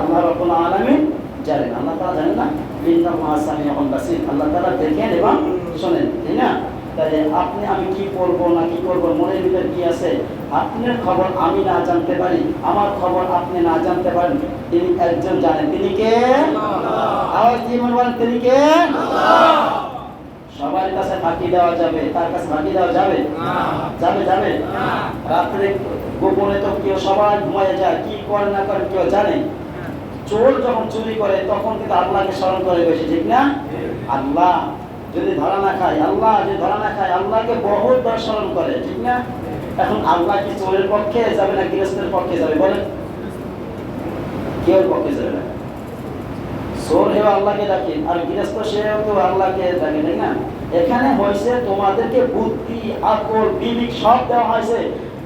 আল্লাহ রব্বুল আলামিন জানেন। আল্লাহ তাআলা জানেন না? ইন্নাহু সামিউন বাসীর। আল্লাহ তাআলা দেখেন এবং শোনেন তাই না? তাহলে আপনি আমি কি করব না কি করব মনের ভিতরে কি আছে? আপনার খবর আমি না জানতে পারি আমার খবর আপনি না জানতে পারেন। তিনি একজন জানেন। তিনি কে? আওয়াজ দিয়ে মনে বলেন তিনি কে? সবার কাছে ফাঁকি দেওয়া যাবে তার কাছে ফাঁকি দেওয়া যাবে? যাবে যাবে? রাত্রে গোপনে তো কেউ সবাই ঘুমায় যায় কি করে না করে কেউ জানে? চোর যখন চুরি করে, তখন কিন্তু আল্লাহকে স্মরণ করে বেশি, ঠিক না? আল্লাহ যদি ধরা না খায়, আল্লাহ যদি ধরা না খায়, আল্লাহকে বহুত বার স্মরণ করে, ঠিক না? এখন আল্লাহ কি চোরের পক্ষে যাবে না গৃহস্থের পক্ষে যাবে, বলেন? কেউ পক্ষে যাবে না। চোর হেও আল্লাহকে ডাকে, আর গৃহস্থ সেও তো আল্লাহকে ডাকে, তাই না? এখানে হয়েছে তোমাদেরকে বুদ্ধি, আকল, বিবেক সব দেওয়া হয়েছে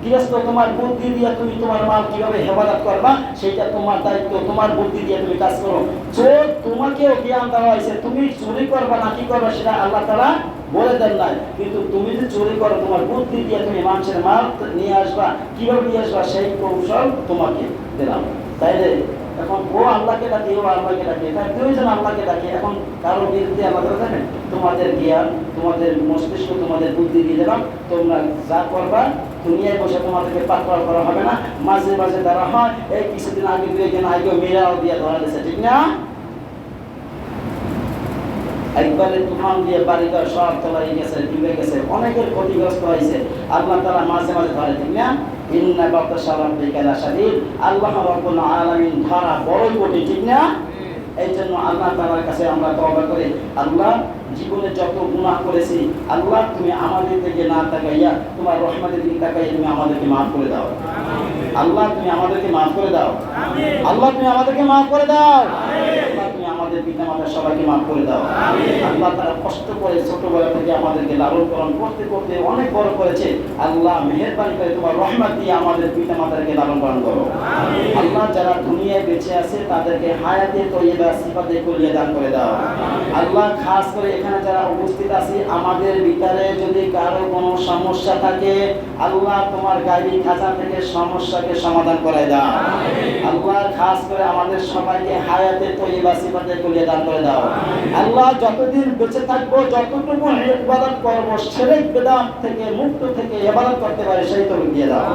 গৃহস্থ তোমার বুদ্ধি দিয়ে তুমি তোমার মাল কীভাবে হেফাজত করবা, সেটা তোমার দায়িত্ব, তোমার বুদ্ধি দিয়ে তুমি কাজ করো। চোর তোমাকেও জ্ঞান দেওয়া হয়েছে, তুমি চুরি করবা না কি করবা সেটা আল্লাহ তারা বলে দেন নাই। কিন্তু তুমি যদি চুরি করো, তোমার বুদ্ধি দিয়ে তুমি মানুষের মাল নিয়ে আসবা, কীভাবে নিয়ে আসবা, সেই কৌশল তোমাকে দিলাম তাইলে এখন ও আল্লাহকে ডাকে, ও আল্লাহকে ডাকে তাই দুইজন আল্লাহকে ডাকে, এখন কারোর বিরুদ্ধে আল্লাহ জানেন, তোমাদের জ্ঞান, তোমাদের মস্তিষ্ক, তোমাদের বুদ্ধি দিয়ে দিলাম, তোমরা যা করবা, দুনিয়ায় বসে তোমাদেরকে পাকড়াও করা হবে না। মাঝে মাঝে তারা হয়, এই কিছুদিন আগে দুই দিন আগে মেয়েরাও দিয়ে ধরা দিয়েছে, ঠিক না? একবারে তুফান দিয়ে বাড়িঘর সব তলাই গেছে ডুবে গেছে অনেকের ক্ষতিগ্রস্ত হয়েছে। আল্লাহ তারা মাঝে মাঝে ধরে ঠিক না? ইন্না আল্লাহ রাব্বুল আলামিন ধরা বড় কঠিন ঠিক না? এই জন্য আল্লাহ তাআলার কাছে আমরা করি আল্লাহ জীবনে যত গুনাহ করেছি আল্লাহ তুমি আমাদের দিকে না তাকাইয়া তোমার রহমতের দিকে তাকাইয়া তুমি আমাদেরকে মাফ করে দাও। আল্লাহ তুমি আমাদেরকে মাফ করে দাও। আল্লাহ তুমি আমাদেরকে মাফ করে দাও। পিতা মাতা সবাইকে মাফ করে দাও। আল্লাহ তারা কষ্ট করে ছোটবেলা থেকে আমাদেরকে লালন পালন করতে করতে অনেক বড় করেছে। আল্লাহ মেহরবানি করে তোমার রহমত দিয়ে আমাদের পিতা মাতাকে লালন পালন করো। আল্লাহ যারা দুনিয়ায় বেঁচে আছে, তাদেরকে হায়াতে তৈবা সিফাতে করিয়ে দান করে দাও। আল্লাহ খাস করে এখানে যারা উপস্থিত আছি, আমাদের ভিতরে যদি কারও কোনো সমস্যা থাকে, আল্লাহ তোমার গাড়ি খাঁচা থেকে সমস্যাকে সমাধান করে দাও। আল্লাহ খাস করে আমাদের সবাইকে হায়াতে তৈবা সিফাতে করিয়ে দান করে দাও। আল্লাহ যতদিন বেঁচে থাকব, যতটুকু ইবাদত করব, সেরেক বেদাত থেকে, মুক্ত থেকে ইবাদত করতে পারে, সেই তৌফিক দিয়ে দাও।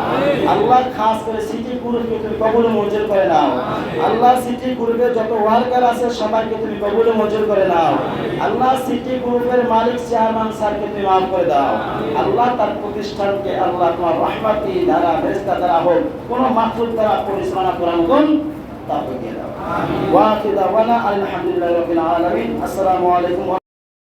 আল্লাহ খাস করে সিটি তুমি কবুল মঞ্জুর করে নাও। আল্লাহ সিটি গ্রুপে যত ওয়ার্কার আছে সবাইকে তুমি কবুল মঞ্জুর করে নাও। আল্লাহ সিটি গ্রুপের মালিক চেয়ারম্যান স্যারকে তুমি মাফ করে দাও। আল্লাহ তার প্রতিষ্ঠানকে আল্লাহ তোমার রহমতি দ্বারা ফেরেশতা দ্বারা হোক কোনো মাকসুদ দ্বারা পরিচালনা করার গুণ তা দিয়ে দাও। ওয়া আখির দাওয়ানা আলহামদুলিল্লাহি রাব্বিল আলামিন। আসসালামু আলাইকুম